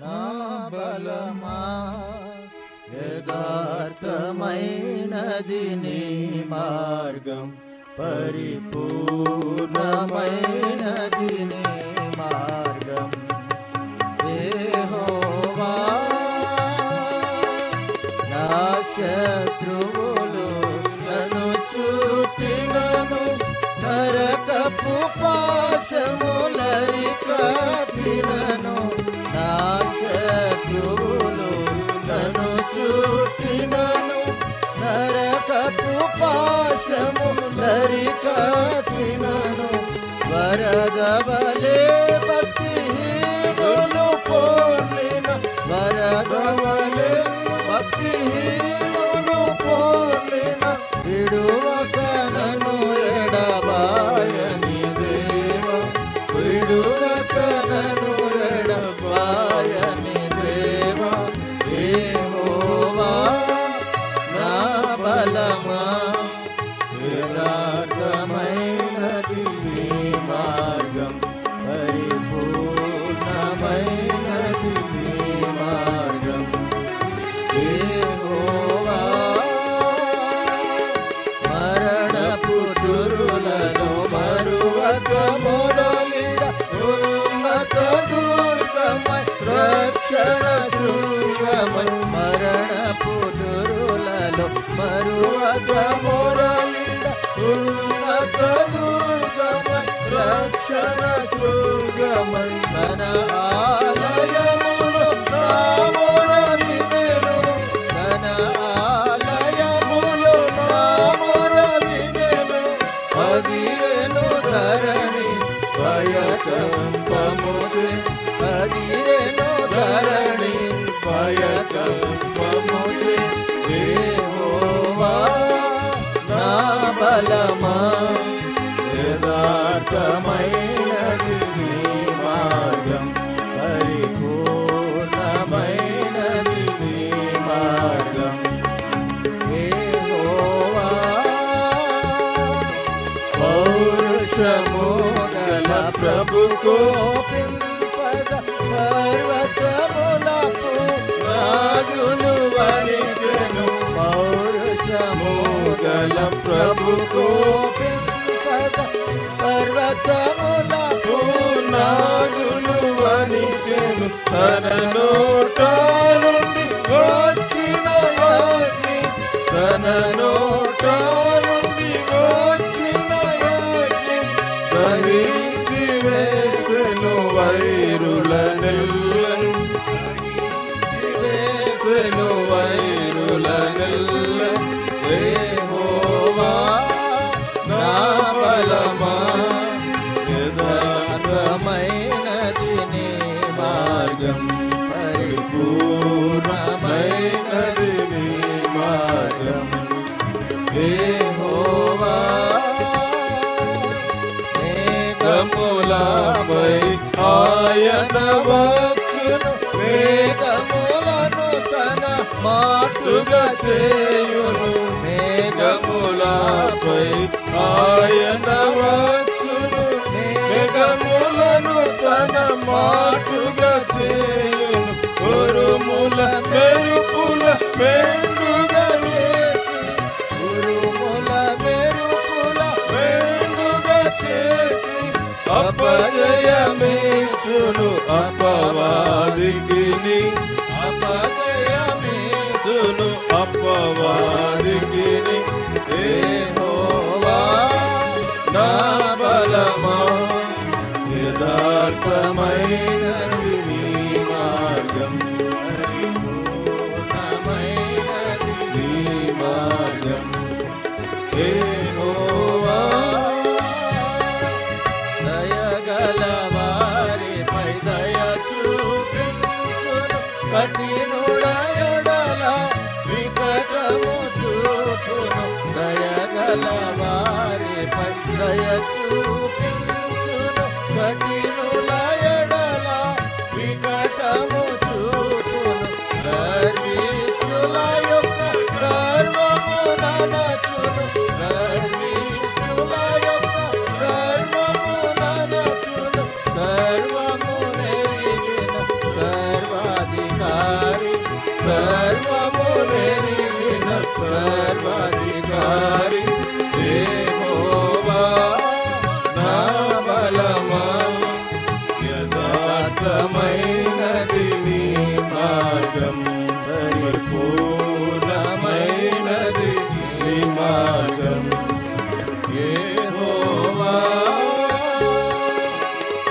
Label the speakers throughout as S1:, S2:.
S1: ना बलमा यदार्थमय नदिनी मार्गं परिपूर्णमय नदीनी పాశములరి కపినను నా శత్రువులు నన్ను చుట్టినను నరకపు పాశములరి కపినను వరదవలే రక్షణ శృంగమై మన ఆ పౌరుషము గల ప్రభు కోపింపగ పర్వతములకు రాజులు వరిగను పౌరుషము గల ప్రభు కోపింపగ పర్వతములకు నాగులు వరిగను తన నోట నుండి వచ్చిన తన నోట బలమా యథార్థమైనది నీ మార్గం పరిపూర్ణమైనది నీ మార్గం. యెహోవా మేఘములపై ఆయన వచ్చును మేఘములను తన మాటుగా చేయును. మేఘములపై ఆయన వచ్చును మేఘములను తన మాటుగా చేయును. ఉరుముల మెరుపుల మెండుగా వేసి ఉరుముల మెరుపుల మెండుగా చేసి అపజయమేచును అపవాదికి అపజయమేచును దయగల వారిపై దయ దయ చూపించును सर्व పరిపూర్ణమైనది నీ మార్గం. యెహోవా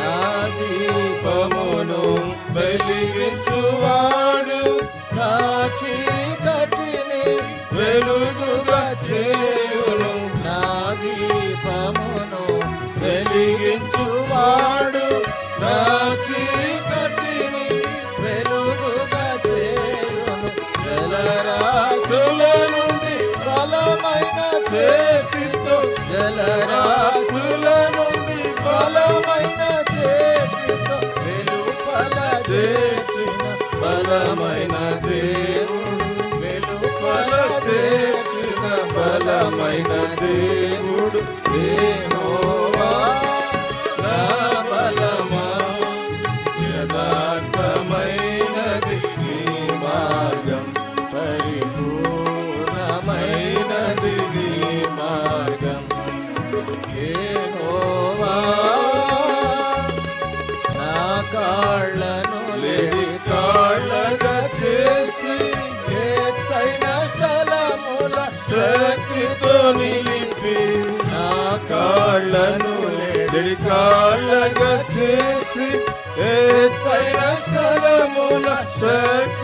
S1: నా దీపమును వెలిగించువాడు. నా జలరాశుల నుండి బలమైన చేతితో జలరాసుల నుండి బలమైన చేతితో వెలుపల చేసిన బలమైన దేవుడు. వెలుపల చేసిన బలమైన దేవుడు. ఏమో నిలిపి నా కాళ్ళను లేడి కాళ్ళగా చేసి ఎత్తైన స్థలముల శక్తితో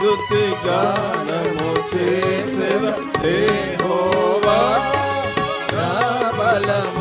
S1: స్థుతి గానము చేసిన దేహోవా నా బలము